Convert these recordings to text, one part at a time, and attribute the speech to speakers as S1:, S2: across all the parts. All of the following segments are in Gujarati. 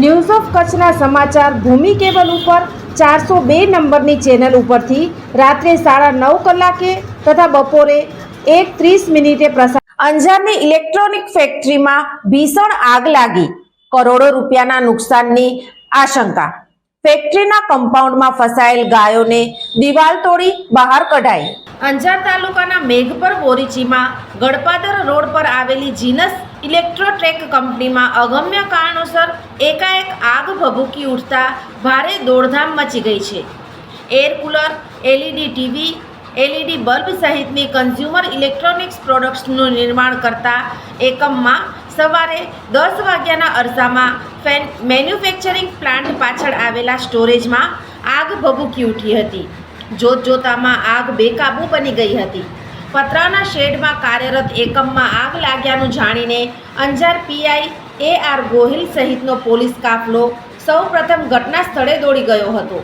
S1: news of કચ્છના સમાચાર ભૂમિ કેબલ ઉપર ચારસો બે નંબરની ચેનલ ઉપરથી રાત્રે સાડા નવ કલાકે તથા બપોરે એક ત્રીસ મિનિટે પ્રસાર અંજારની ઇલેક્ટ્રોનિક ફેક્ટરીમાં ભીષણ આગ લાગી. કરોડો રૂપિયાના નુકસાનની આશંકા. ફેક્ટરીના કમ્પાઉન્ડમાં ફસાયેલ ગાયોને દિવાલ તોડી બહાર કઢાઈ. અંજાર તાલુકાના મેઘપર બોરીચીમાં ગડપાદર રોડ પર આવેલી જીનસ ઇલેક્ટ્રોટેક કંપનીમાં અગમ્ય કારણોસર એકાએક આગ ભભૂકી ઉઠતા ભારે દોડધામ મચી ગઈ છે. Air cooler, LED TV, LED bulb સહિતની કન્ઝ્યુમર ઇલેક્ટ્રોનિક્સ પ્રોડક્ટ્સનું નિર્માણ કરતા એકમમાં સવારે દસ વાગ્યાના અરસામાં ફેન મેન્યુફેક્ચરિંગ પ્લાન્ટ પાછળ આવેલા સ્ટોરેજમાં આગ ભભૂકી ઉઠી હતી. જોત જોતામાં આગ બેકાબૂ બની ગઈ હતી. પતરાના શેડમાં કાર્યરત એકમમાં આગ લાગ્યાનું જાણીને Anjar PI A R Gohil સહિતનો પોલીસ કાફલો સૌ પ્રથમ ઘટના સ્થળે દોડી ગયો હતો.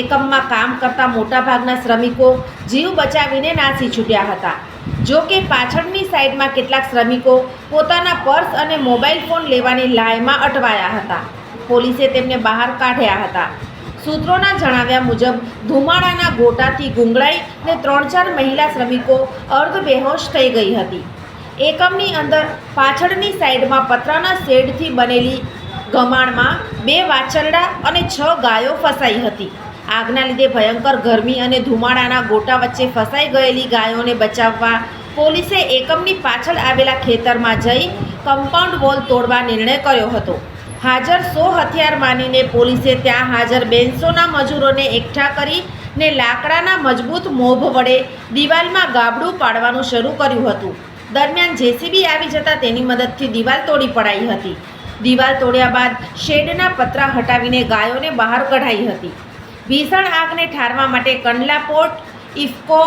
S1: એકમમાં કામ કરતા મોટાભાગના શ્રમિકો જીવ બચાવીને નાસી છૂટ્યા હતા. જો કે પાછળની સાઈડમાં કેટલાક શ્રમિકો પોતાના પર્સ અને મોબાઈલ ફોન લેવાની લાયમાં અટવાયા હતા. પોલીસે તેમને બહાર કાઢ્યા હતા. સૂત્રોના જણાવ્યા મુજબ, ધુમાડાના ગોટાથી ગુંગળાઈ ને ત્રણ ચાર મહિલા શ્રમિકો અર્ધ બેહોશ થઈ ગઈ હતી. એકમની અંદર પાછળની સાઈડમાં પતરાના શેડથી બનેલી ગમાણમાં બે વાછરડા અને છ ગાયો ફસાઈ હતી. આગના લીધે ભયંકર ગરમી અને ધુમાડાના ગોટા વચ્ચે ફસાઈ ગયેલી ગાયોને બચાવવા પોલીસે એકમની પાછળ આવેલા ખેતરમાં જઈ કમ્પાઉન્ડ વોલ તોડવા નિર્ણય કર્યો હતો. હાજર સો હથિયાર માનીને પોલીસે ત્યાં હાજર બેનસોના મજૂરોને એકઠા કરી ને લાકડાના મજબૂત મોભ વડે દિવાલમાં ગાબડું પાડવાનું શરૂ કર્યું હતું. દરમિયાન જેસીબી આવી જતાં તેની મદદથી દિવાલ તોડી પડાઈ હતી. દિવાલ તોડ્યા બાદ શેડના પતરા હટાવીને ગાયોને બહાર કઢાઈ હતી. ભીષણ આગને ઠારવા માટે કંડલા પોર્ટ, ઇફકો,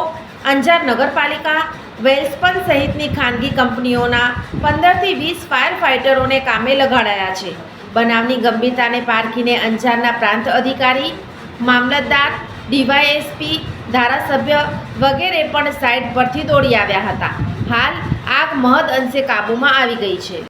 S1: અંજાર નગરપાલિકા, વેલ્સપન સહિતની ખાનગી કંપનીઓના પંદરથી વીસ ફાયર ફાઇટરોને કામે લગાડાયા છે. બનાવની ગંભીરતાને પારખીને અંજારના પ્રાંત અધિકારી, મામલતદાર, ડીવાયએસપી, ધારાસભ્ય વગેરે પણ સાઇટ પરથી દોડી આવ્યા હતા. હાલ આગ મહદ અંશે કાબૂમાં આવી ગઈ છે.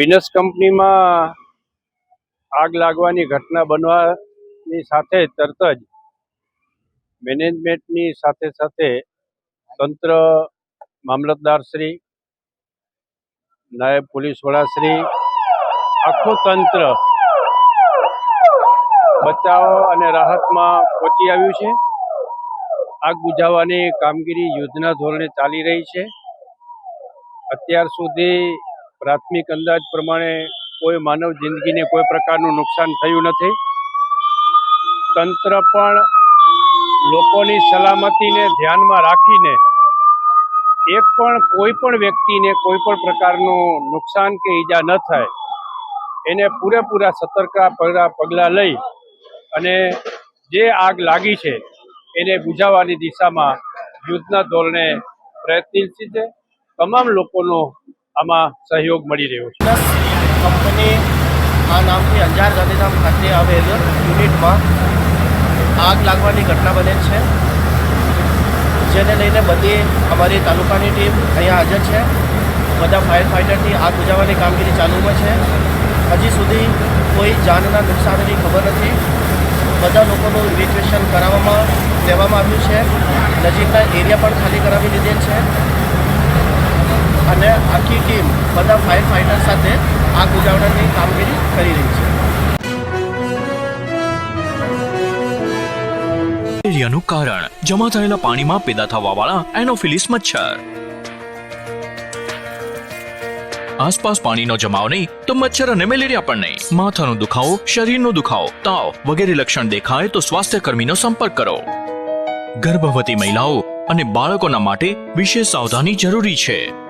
S2: વિનસ કંપનીમાં આગ લાગવાની ઘટના બનવાની સાથે તરત જ મેનેજમેન્ટની સાથે સાથે તંત્ર મામલતદારશ્રી નાયબ પોલીસ વડાશ્રી આખું તંત્ર બચાવ અને રાહતમાં પહોંચી આવ્યું છે. આગ બુઝાવવાની કામગીરી યુદ્ધના ધોરણે ચાલી રહી છે. અત્યાર સુધી પ્રાથમિક અંદાજ પ્રમાણે કોઈ માનવ જિંદગીને કોઈ પ્રકારનું નુકસાન થયું નથી. તંત્ર પણ લોકોની સલામતીને ધ્યાનમાં રાખીને એક પણ કોઈ પણ વ્યક્તિને કોઈ પણ પ્રકારનું નુકસાન કે ઈજા ન થાય, એને પૂરેપૂરા સતર્કતા પગલાં પગલાં લઈ અને જે આગ લાગી છે એને બુઝાવવાની દિશામાં યુદ્ધના ધોરણે પ્રયત્નશીલ છે. તમામ લોકોનો આમાં સહયોગ મળી રહ્યો છે.
S3: કંપની આ નામથી અંજાર ગાંધીધામ ખાતે આવેલ યુનિટમાં આગ લાગવાની ઘટના બનેલ છે. જેને લઈને બધી અમારી તાલુકાની ટીમ અહીંયા હાજર છે. બધા ફાયર ફાઇટરથી આગ બુજાવવાની કામગીરી ચાલુમાં છે. હજી સુધી કોઈ જાનના નુકસાનની ખબર નથી. બધા લોકોનું ઇવેક્યુએશન કરાવવામાં, લેવામાં આવ્યું છે. નજીકના એરિયા પણ ખાલી કરાવી દીધેલ છે. આખી ટીમ બધા ફાયર ફાઇટર સાથે આગ બુજાવવાની કામગીરી કરી રહી છે.
S4: મેલેરિયાનું કારણ, જમા થયેલા પાણીમાં પેદા થવાવાળા એનોફિલિસ મચ્છર. આસપાસ પાણીનો જમાવ નહીં, તો મચ્છર અને મેલેરિયા પણ નહીં. માથાનો દુખાવો, શરીરનો દુખાવો, તાવ વગેરે લક્ષણ દેખાય તો સ્વાસ્થ્ય કર્મીનો સંપર્ક કરો. ગર્ભવતી મહિલાઓ અને બાળકોના માટે વિશેષ સાવધાની જરૂરી છે.